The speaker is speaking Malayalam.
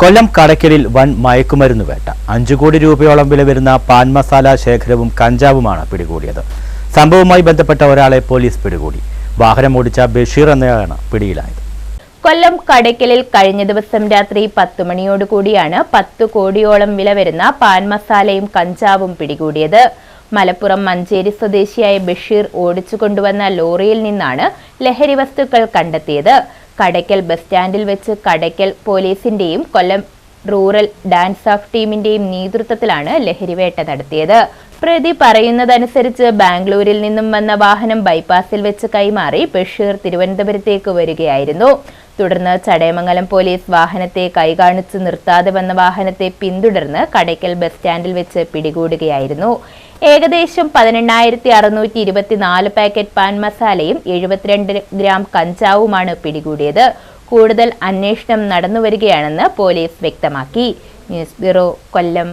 കൊല്ലം കടയ്ക്കലിൽ വൻ മയക്കുമരുന്ന് വേട്ട. അഞ്ചു കോടി രൂപയോളം വില വരുന്ന പാൻ മസാല ശേഖരവും കഞ്ചാവുമാണ് പിടികൂടിയത്. സംഭവവുമായി ബന്ധപ്പെട്ട ഒരാളെ പോലീസ് പിടികൂടി. വാഹനം ഓടിച്ച ബഷീർ എന്നയാളാണ് പിടിയിലായത്. കൊല്ലം കടയ്ക്കലിൽ കഴിഞ്ഞ ദിവസം രാത്രി പത്ത് മണിയോടുകൂടിയാണ് പത്ത് കോടിയോളം വില വരുന്ന പാൻ മസാലയും കഞ്ചാവും പിടികൂടിയത്. മലപ്പുറം മഞ്ചേരി സ്വദേശിയായ ബഷീർ ഓടിച്ചു കൊണ്ടുവന്ന ലോറിയിൽ നിന്നാണ് ലഹരി വസ്തുക്കൾ കണ്ടെത്തിയത്. കടയ്ക്കൽ ബസ് സ്റ്റാൻഡിൽ വെച്ച് കടയ്ക്കൽ പോലീസിന്റെയും കൊല്ലം റൂറൽ ഡാൻസ് ഓഫ് ടീമിന്റെയും നേതൃത്വത്തിലാണ് ലഹരിവേട്ട നടത്തിയത്. പ്രതി പറയുന്നതനുസരിച്ച് ബാംഗ്ലൂരിൽ നിന്നും വന്ന വാഹനം ബൈപ്പാസിൽ വെച്ച് കൈമാറി ബഷീർ തിരുവനന്തപുരത്തേക്ക് വരികയായിരുന്നു. തുടർന്ന് ചടയമംഗലം പോലീസ് വാഹനത്തെ കൈകാണിച്ച് നിർത്താതെ വന്ന വാഹനത്തെ പിന്തുടർന്ന് കടയ്ക്കൽ ബസ് സ്റ്റാൻഡിൽ വെച്ച് പിടികൂടുകയായിരുന്നു. ഏകദേശം പതിനെണ്ണായിരത്തി അറുന്നൂറ്റി ഇരുപത്തിനാല് പാക്കറ്റ് പാൻ മസാലയും എഴുപത്തിരണ്ട് ഗ്രാം കഞ്ചാവുമാണ് പിടികൂടിയത്. കൂടുതൽ അന്വേഷണം നടന്നുവരികയാണെന്ന് പോലീസ് വ്യക്തമാക്കി. News bureau Kollam.